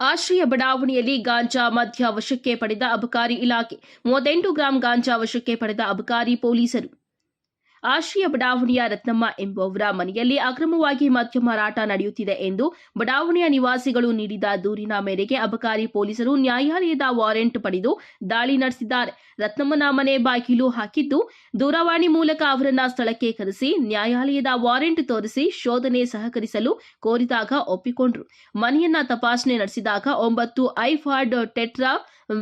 ಆಶ್ರಯ ಬಡಾವಣೆಯಲ್ಲಿ ಗಾಂಜಾ ಮಧ್ಯ ವಶಕ್ಕೆ ಪಡೆದ ಅಬಕಾರಿ ಇಲಾಖೆ, ಮೂವತ್ತೆಂಟು ಗ್ರಾಂ ಗಾಂಜಾ ವಶಕ್ಕೆ ಪಡೆದ ಅಬಕಾರಿ ಪೊಲೀಸರು. ಆಶ್ರಯ ಬಡಾವಣೆಯ ರತ್ನಮ್ಮ ಎಂಬುವವರ ಮನೆಯಲ್ಲಿ ಅಕ್ರಮವಾಗಿ ಮದ್ಯ ಮಾರಾಟ ನಡೆಯುತ್ತಿದೆ ಎಂದು ಬಡಾವಣೆಯ ನಿವಾಸಿಗಳು ನೀಡಿದ ದೂರಿನ ಮೇರೆಗೆ ಅಬಕಾರಿ ಪೊಲೀಸರು ನ್ಯಾಯಾಲಯದ ವಾರೆಂಟ್ ಪಡೆದು ದಾಳಿ ನಡೆಸಿದ್ದಾರೆ. ರತ್ನಮ್ಮನ ಮನೆ ಬಾಗಿಲು ಹಾಕಿದ್ದು ದೂರವಾಣಿ ಮೂಲಕ ಅವರನ್ನ ಸ್ಥಳಕ್ಕೆ ಕರೆಸಿ ನ್ಯಾಯಾಲಯದ ವಾರೆಂಟ್ ತೋರಿಸಿ ಶೋಧನೆ ಸಹಕರಿಸಲು ಕೋರಿದಾಗ ಒಪ್ಪಿಕೊಂಡ್ರು. ಮನೆಯನ್ನ ತಪಾಸಣೆ ನಡೆಸಿದಾಗ ಒಂಬತ್ತು ಐಫಾರ್ಡ್ ಟೆಟ್ರಾ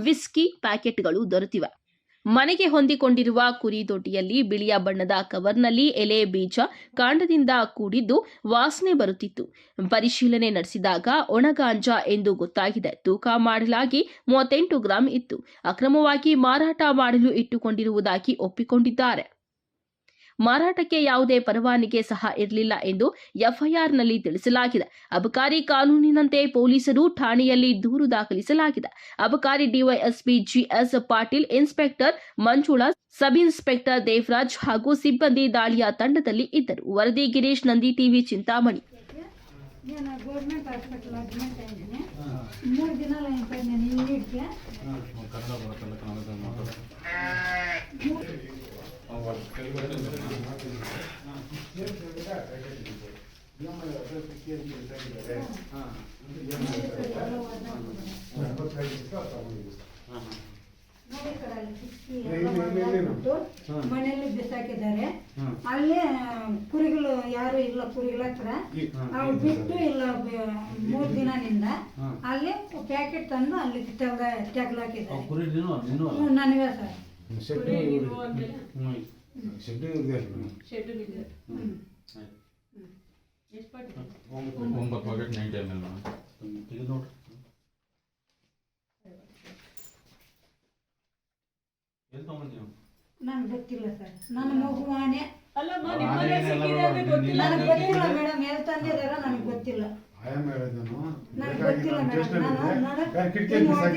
ವಿಸ್ಕಿ ಪ್ಯಾಕೆಟ್ಗಳು ದೊರೆತಿವೆ. ಮನೆಗೆ ಹೊಂದಿಕೊಂಡಿರುವ ಕುರಿ ದೊಡ್ಡಿಯಲ್ಲಿ ಬಿಳಿಯ ಬಣ್ಣದ ಕವರ್ನಲ್ಲಿ ಎಲೆ ಬೀಜ ಕಾಂಡದಿಂದ ಕೂಡಿದ್ದು ವಾಸನೆ ಬರುತ್ತಿತ್ತು. ಪರಿಶೀಲನೆ ನಡೆಸಿದಾಗ ಒಣಗಾಂಜಾ ಎಂದು ಗೊತ್ತಾಗಿದೆ. ತೂಕ ಮಾಡಲಾಗಿ ಮೂವತ್ತೆಂಟು ಗ್ರಾಂ ಇತ್ತು. ಅಕ್ರಮವಾಗಿ ಮಾರಾಟ ಮಾಡಲು ಇಟ್ಟುಕೊಂಡಿರುವುದಾಗಿ ಒಪ್ಪಿಕೊಂಡಿದ್ದಾರೆ. ಮಾರಾಟಕ್ಕೆ ಯಾವುದೇ ಪರವಾನಿಗೆ ಸಹ ಇರಲಿಲ್ಲ ಎಂದು ಎಫ್ಐಆರ್ನಲ್ಲಿ ತಿಳಿಸಲಾಗಿದೆ. ಅಬಕಾರಿ ಕಾನೂನಿನಂತೆ ಪೊಲೀಸರು ಠಾಣೆಯಲ್ಲಿ ದೂರು ದಾಖಲಿಸಲಾಗಿದೆ. ಅಬಕಾರಿ DYSP GS Patil, inspector Manjula, sub inspector Devaraj ಹಾಗೂ ಸಿಬ್ಬಂದಿ ದಾಳಿಯ ತಂಡದಲ್ಲಿ ಇದ್ದರು. ವರದಿ ಗಿರೀಶ್, ನಂದಿ ಟಿವಿ, ಚಿಂತಾಮಣಿ. ಮನೆಯಲ್ಲಿ ಬಿಸಾಕಿದ್ದಾರೆ ಅಲ್ಲಿ ಕುರಿಗಳು ಯಾರು ಇಲ್ಲ ಕುರಿಗಳ ಹತ್ರ ಅವ್ರು ಬಿಟ್ಟು ಇಲ್ಲ ಮೂರು ದಿನದಿಂದ ಅಲ್ಲಿ ಪ್ಯಾಕೆಟ್ ತಂದು ಅಲ್ಲಿ ತೆಗ್ದ ತೆಗ್ಲಾಕಿದ್ದಾರೆ ನನಗೆ ಸರ್ ಶೆಡ್ಡು ಹ್ಞೂ ಶೆಡ್ಡು ಇದೆ ಒಂಬತ್ತು ಪಾಕೆಟ್ ನೈಂಟಿ ಎಂ ಎಲ್ ಇದು ನೋಡ್ರಿ ಎಲ್ಲಿ ತೊಗೊಂಬಂದಿ ನೀವು ನನಗೆ ಗೊತ್ತಿಲ್ಲ ಸರ್ ನನ್ನ ಮಗುವಾನೆ ಅಲ್ಲಮ್ಮ ನಿಮ್ಮನೆ ಗೊತ್ತಿಲ್ಲ ನನಗೆ ಗೊತ್ತಿಲ್ಲ ಮೇಡಮ್ ಎಲ್ಲಿ ನನಗೆ ಗೊತ್ತಿಲ್ಲ ಆಯಾಮ ಹೇಳಿದ್ ನಾನು ನನಗೆ ಗೊತ್ತಿಲ್ಲ ಮೇಡಮ್ ನಾನು ಕಿಟಕಿ ನೋಡು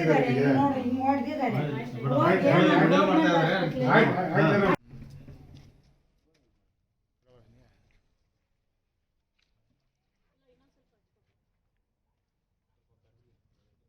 ಹಿಂಗ್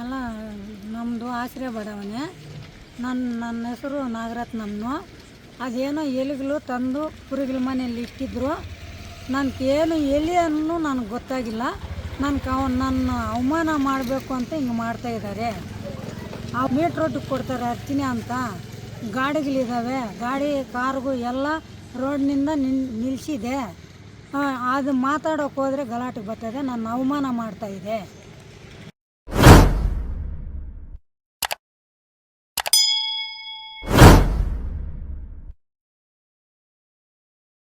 ಅಲ್ಲ ನಮ್ಮದು ಆಶ್ರಯ ಬಡವನೆ. ನನ್ನ ನನ್ನ ಹೆಸರು ನಾಗರತ್ನಮ್ಮನು ಅದೇನೋ ಎಲಿಗಳು ತಂದು ಕುರಿಗಳ ಮನೆಯಲ್ಲಿ ಇಟ್ಟಿದ್ರು. ನನಗೇನು ಎಲಿ ಅನ್ನೂ ನನಗೆ ಗೊತ್ತಾಗಿಲ್ಲ. ನನ್ನ ಕ ನನ್ನ ಅವಮಾನ ಮಾಡಬೇಕು ಅಂತ ಹಿಂಗೆ ಮಾಡ್ತಾಯಿದ್ದಾರೆ ಆ ಮೀಟ್ ರೋಡಿಗೆ ಕೊಡ್ತಾರೆ ಹತ್ತಿನಿ ಅಂತ. ಗಾಡಿಗಳಿದ್ದಾವೆ ಗಾಡಿ, ಕಾರ್ಗು ಎಲ್ಲ ರೋಡ್ನಿಂದ ನಿನ್ ನಿಲ್ಲಿಸಿದೆ ಅದು ಮಾತಾಡೋಕೆ ಹೋದರೆ ಗಲಾಟೆ ಬರ್ತದೆ. ನನ್ನ ಅವಮಾನ ಮಾಡ್ತಾಯಿದೆ